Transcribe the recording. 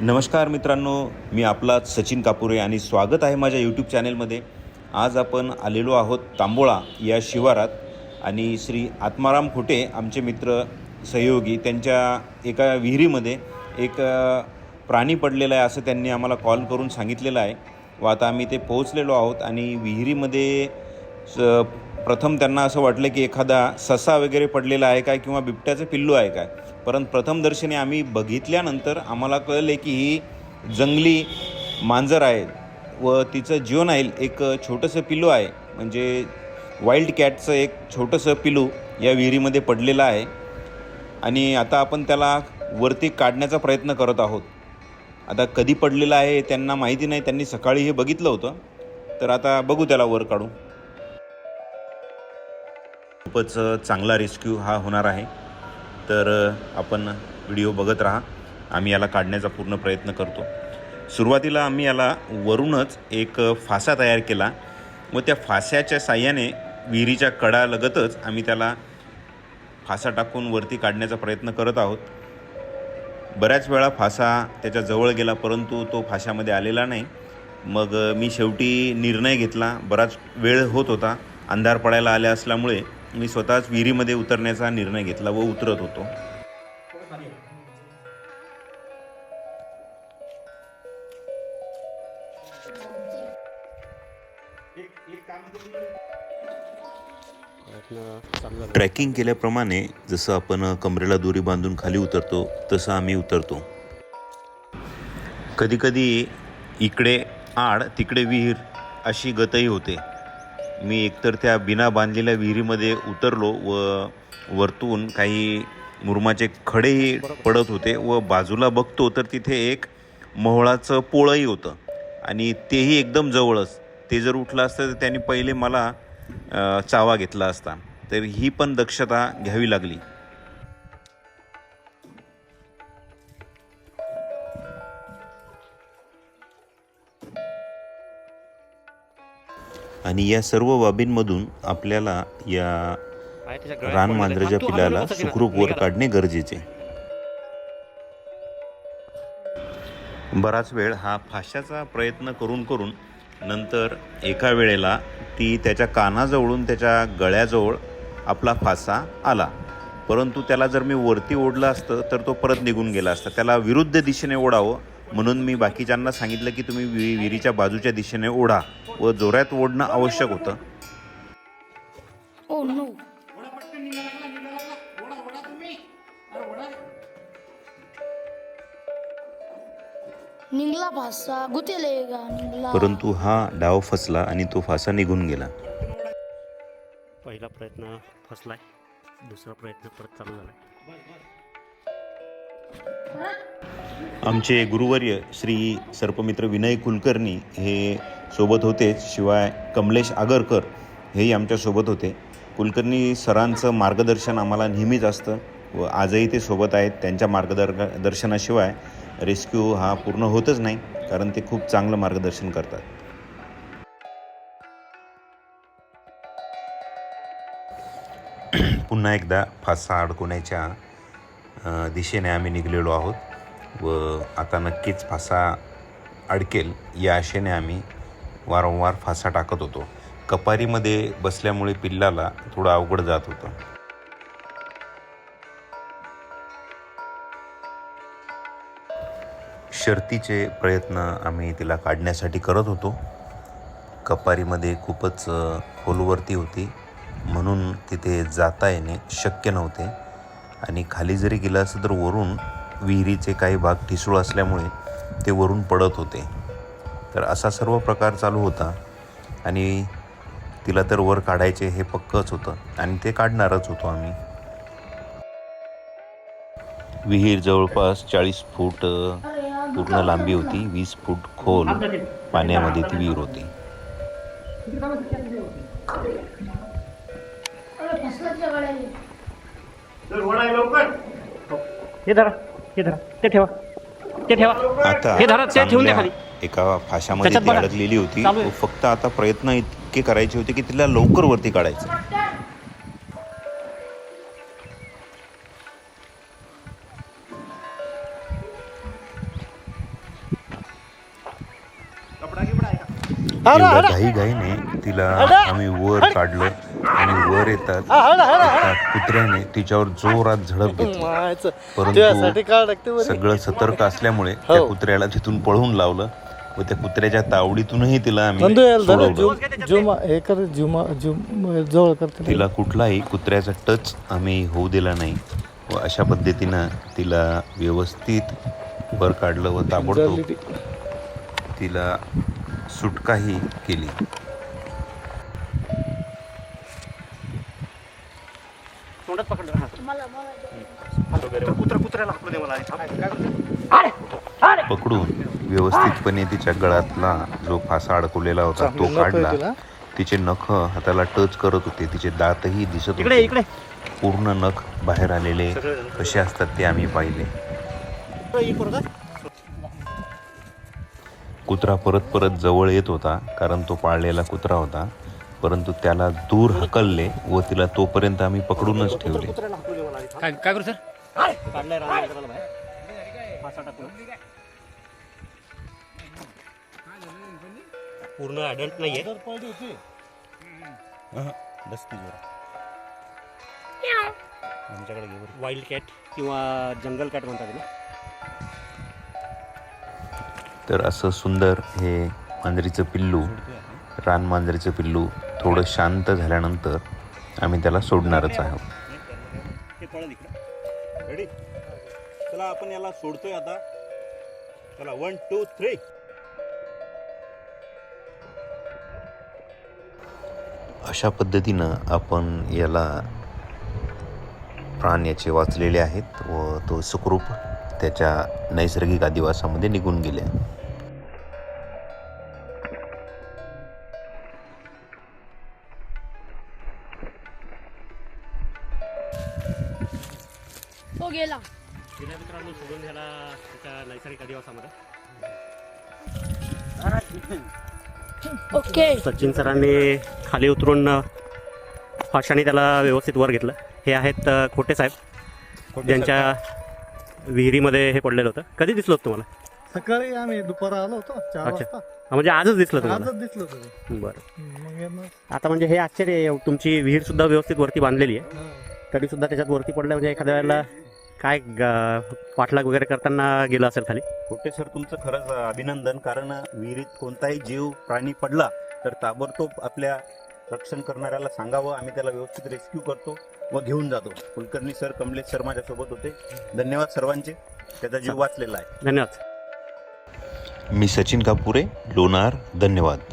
नमस्कार मित्रांनो मी आपला सचिन कापुरे आणि स्वागत आहे माझ्या यूट्यूब चॅनेलमध्ये आज आपण आलेलो आहोत तांबोळा या शिवारात आणि श्री आत्माराम खोटे आमचे मित्र सहयोगी त्यांच्या एका विहिरीमध्ये एक प्राणी पडलेला आहे असं त्यांनी आम्हाला कॉल करून सांगितलेलं आहे. व आता आम्ही ते पोहोचलेलो आहोत आणि विहिरीमध्ये स प्रथम त्यांना असं वाटलं की एखादा ससा वगैरे पडलेला आहे काय किंवा बिबट्याचं पिल्लू आहे काय? परंतु प्रथमदर्शनी आम्ही बघितल्यानंतर आम्हाला कळले की ही जंगली मांजर आहे व तिचं जीवन आहे. एक छोटंसं पिल्लू आहे. म्हणजे वाईल्ड कॅटचं एक छोटंसं पिलू या विहिरीमध्ये पडलेलं आहे. आणि आता आपण त्याला वरती काढण्याचा प्रयत्न करत आहोत. आता कधी पडलेलं आहे त्यांना माहिती नाही. त्यांनी सकाळी हे बघितलं होतं. तर आता बघू त्याला वर काढू खूपच चांगला रेस्क्यू हा होणार आहे. तर आपण व्हिडिओ बघत राहा. आम्ही याला काढण्याचा पूर्ण प्रयत्न करतो. सुरुवातीला आम्ही याला वरूनच एक फासा तयार केला. व त्या फास्याच्या साह्याने विहिरीच्या कडालगतच आम्ही त्याला फासा टाकून वरती काढण्याचा प्रयत्न करत आहोत. बऱ्याच वेळा फासा त्याच्याजवळ गेला परंतु तो फाशामध्ये आलेला नाही. मग मी शेवटी निर्णय घेतला. बराच वेळ होत होता. अंधार पडायला आल्या असल्यामुळे मी स्वतःच विहिरीमध्ये उतरण्याचा निर्णय घेतला व उतरत होतो. ट्रॅकिंग केल्याप्रमाणे जसं आपण कमरेला दोरी बांधून खाली उतरतो तसं आम्ही उतरतो. कधीकधी इकडे आड तिकडे विहीर अशी गतही होते. मी एकतर त्या बिना बांधलेल्या विहिरीमध्ये उतरलो व वरतून काही मुरमाचे खडेही पडत होते व बाजूला बघतो तर तिथे एक मोहळाचं पोळंही होतं. आणि तेही एकदम जवळच. ते जर उठलं असतं तर त्यांनी पहिले मला चावा घेतला असता. तर ही पण दक्षता घ्यावी लागली. आणि या सर्व बाबींमधून आपल्याला या रान. मांजराच्या पिलाला? सुखरूप वर. काढणे गरजेचे बराच वेळ हा फाशाचा प्रयत्न करून करून नंतर एका वेळेला ती त्याच्या कानाजवळून त्याच्या गळ्याजवळ आपला फासा आला परंतु त्याला जर मी वरती ओढलं असतं तर तो परत निघून गेला असता त्याला विरुद्ध दिशेने ओढावं म्हणून मी बाकीच्यांना सांगितलं की तुम्ही वि विहिरीच्या बाजूच्या दिशेने ओढा व जोरात ओढणं आवश्यक होतं. Oh no. निघला फासा निघला. परंतु हा डाव फसला आणि तो फासा निघून गेला. पहिला प्रयत्न फसलाय दुसरा प्रयत्न परत चालू झालाय आमचे गुरुवर्य श्री सर्पमित्र विनय कुलकर्णी हे सोबत होतेच शिवाय कमलेश आगरकर हेही आमच्यासोबत होते. कुलकर्णी सरांचं मार्गदर्शन आम्हाला नेहमीच असतं व आजही ते सोबत आहेत. त्यांच्या मार्गदर् दर्शनाशिवाय रेस्क्यू हा पूर्ण होतच नाही कारण ते खूप चांगलं मार्गदर्शन करतात. पुन्हा एकदा फासा अडकवण्याच्या दिशेने आम्ही निघलेलो आहोत. व आता नक्कीच फासा अडकेल या आशेने आम्ही वारंवार फासा टाकत होतो. कपारीमध्ये बसल्यामुळे पिल्लाला थोडं अवघड जात होतं. शर्तीचे प्रयत्न आम्ही तिला काढण्यासाठी करत होतो. कपारीमध्ये खूपच खोलवरती होती. म्हणून तिथे जाता येणे शक्य नव्हते. आणि खाली जरी गेलं असं तर वरून विहिरीचे काही भाग ठिसूळ असल्यामुळे ते वरून पडत होते. तर असा सर्व प्रकार चालू होता आणि तिला तर वर काढायचे हे पक्कच होतं आणि ते काढणारच होतो आम्ही. विहीर जवळपास चाळीस फूट पूर्ण लांबी होती वीस फूट खोल पाण्यामध्ये ती विहीर होती. हे धरा. हे धरा. ते ठेवा. ते ठेवा. आता हे धरा ते ठेवून द्या खाली. एका फाशामध्ये ती अडकलेली होती. फक्त आता प्रयत्न इतके करायचे होते की तिला लवकर वरती काढायचं. एवढ्या घाईघाईने तिला आम्ही वर काढलं. आणि वर येतात एका कुत्र्याने तिच्यावर जोरात झडप घेतली. परंतु सगळं सतर्क असल्यामुळे त्या कुत्र्याला तिथून पळवून लावलं व त्या कुत्र्याच्या तावडीतूनही तिला आम्ही हे तिला. कुठलाही कुत्र्याचा टच आम्ही होऊ दिला नाही व अशा पद्धतीनं तिला व्यवस्थित वर काढलं व ताबडतोब तिला सुटकाही केली. कुत्रा कुत्र्याला हाकलू दे मला पकडून व्यवस्थितपणे तिच्या गळातला जो फासा अडकवलेला होता तो काढला. तिचे नख हाताला टच करत होते. तिचे दातही दिसत इकडे होते. इकडे. पूर्ण नख बाहेर आलेले कसे असतात ते आम्ही पाहिले. कुत्रा परत परत जवळ येत होता कारण तो पाळलेला कुत्रा होता. परंतु त्याला दूर हकलले व तिला तोपर्यंत आम्ही पकडूनच ठेवले. काय काय करू सर? काढलाय रामनगराला बाहेर. फासा टाकून. पूर्ण अडल्ट नाहीये. आमच्याकडे घेऊन वाईल्ड कॅट किंवा जंगल कॅट म्हणतात ना. तर असं सुंदर हे मांजरीचं पिल्लू रान मांजरीचं पिल्लू थोडं शांत झाल्यानंतर आम्ही त्याला सोडणारच आहोत. ते पळत इकडे रेडी चला आपण याला सोडतोय आता. चला वन टू थ्री अशा पद्धतीनं आपण याला प्राण याचे वाचलेले आहेत व तो सुखरूप त्याच्या नैसर्गिक अधिवासामध्ये निघून गेले गेला. गेल्या मित्रांनो सोडून घ्यायला त्याच्या नैसर्गिक अधिवासामध्ये. ओके. सचिन सरांनी खाली उतरून फाशाने त्याला व्यवस्थित वर घेतलं. हे आहेत खोटे साहेब. ज्यांच्या विहिरीमध्ये हे पडलेलं होतं. कधी दिसलं होतं तुम्हाला? सकाळी आम्ही दुपार आलो होतो चार अच्छा. वाजता. म्हणजे आजच दिसलं तुम्हाला? आजच दिसलं होतं बरं. आता म्हणजे हे आश्चर्य आहे. तुमची विहीर सुद्धा व्यवस्थित वरती बांधलेली आहे. तरी सुद्धा त्याच्यात वरती पडलं म्हणजे एखाद्या वेळेला काय पाठलाग वगैरे करताना गेलं असेल खाली? कोटे सर तुमचं खरंच अभिनंदन. कारण विहिरीत कोणताही जीव प्राणी पडला तर ताबडतोब आपल्या रक्षण करणाऱ्याला सांगावं. आम्ही त्याला व्यवस्थित रेस्क्यू करतो व घेऊन जातो. कुलकर्णी सर कमलेश सर माझ्यासोबत होते. धन्यवाद सर्वांचे. त्याचा जीव वाचलेला आहे. धन्यवाद. मी सचिन कापुरे लोणार धन्यवाद.